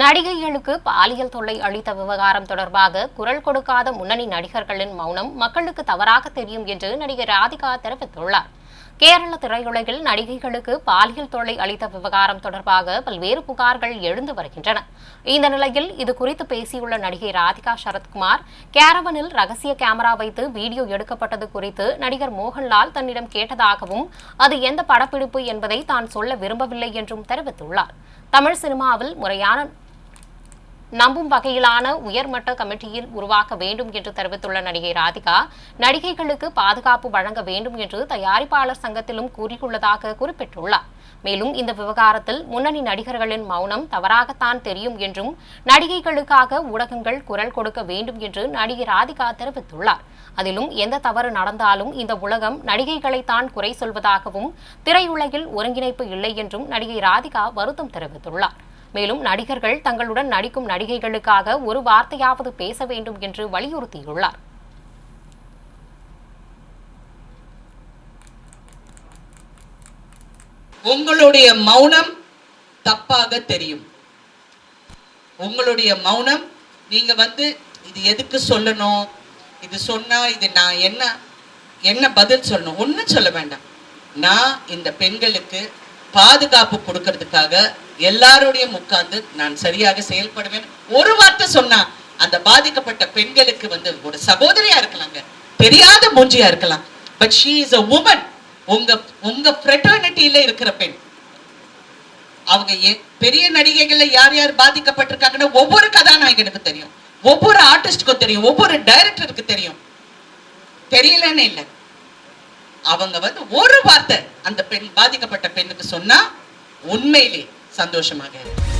நடிகைகளுக்கு பாலியல் தொல்லை அளித்த விவகாரம் தொடர்பாக குரல் கொடுக்காத முன்னணி நடிகர்களின் மௌனம் மக்களுக்கு தவறாக தெரியும் என்று நடிகை ராதிகா தெரிவித்துள்ளார். கேரள திரையுலகில் நடிகைகளுக்கு பாலியல் தொல்லை அளித்த விவகாரம் தொடர்பாக பல்வேறு புகார்கள் எழுந்து வருகின்றன. இந்த நிலையில் இது குறித்து பேசியுள்ள நடிகை ராதிகா சரத்குமார் கேரவனில் ரகசிய கேமரா வைத்து வீடியோ எடுக்கப்பட்டது குறித்து நடிகர் மோகன்லால் தன்னிடம் கேட்டதாகவும் அது எந்த படப்பிடிப்பு என்பதை தான் சொல்ல விரும்பவில்லை என்றும் தெரிவித்துள்ளார். தமிழ் சினிமாவில் முறையான நம்பும் வகையிலான உயர்மட்ட கமிட்டியில் உருவாக்க வேண்டும் என்று தெரிவித்துள்ள நடிகை ராதிகா நடிகைகளுக்கு பாதுகாப்பு வழங்க வேண்டும் என்று தயாரிப்பாளர் சங்கத்திலும் கூறியுள்ளதாக குறிப்பிட்டுள்ளார். மேலும் இந்த விவகாரத்தில் முன்னணி நடிகர்களின் மௌனம் தவறாகத்தான் தெரியும் என்றும் நடிகைகளுக்காக ஊடகங்கள் குரல் கொடுக்க வேண்டும் என்று நடிகை ராதிகா தெரிவித்துள்ளார். அதிலும் எந்த தவறு நடந்தாலும் இந்த உலகம் நடிகைகளைத்தான் குறை சொல்வதாகவும் திரையுலகில் ஒருங்கிணைப்பு இல்லை என்றும் நடிகை ராதிகா வருத்தம் தெரிவித்துள்ளார். மேலும் நடிகர்கள் தங்களுடன் நடிக்கும் நடிகைகளுக்காக ஒரு வார்த்தையாவது பேச வேண்டும் என்று வலியுறுத்தியுள்ளார். உங்களுடைய மௌனம் தப்பாக தெரியும். உங்களுடைய மௌனம் நீங்க வந்து இது எதுக்கு சொல்லணும்? இது சொன்னா இது நான் என்ன என்ன பதில் சொல்லணும்? ஒன்றும் சொல்ல வேண்டாம். நான் இந்த பெண்களுக்கு பாதுகாப்பு கொடுக்கறதுக்காக எல்லாரோடையும் உட்கார்ந்து நான் சரியாக செயல்படுவேன். ஒரு வார்த்தை சொன்னா அந்த பாதிக்கப்பட்ட பெண்களுக்கு வந்து ஒரு சகோதரியா இருக்கலாங்க. தெரியாத மூஞ்சியா இருக்கலாம். But she is a woman உங்க உங்க ஃப்ரெட்டர்னிட்டியில இருக்கிற பெண். அவங்க பெரிய நடிகைகள்ல யார் யார் பாதிக்கப்பட்டிருக்காங்கன்னா ஒவ்வொரு கதாநாயகனுக்கு தெரியும். ஒவ்வொரு ஆர்டிஸ்டுக்கும் தெரியும். ஒவ்வொரு டைரக்டருக்கு தெரியும். தெரியலன்னு இல்லை. அவங்க வந்து ஒரு வார்த்தை அந்த பெண் பாதிக்கப்பட்ட பெண்ணுக்கு சொன்னா உண்மையிலே சந்தோஷமாக இருக்கும்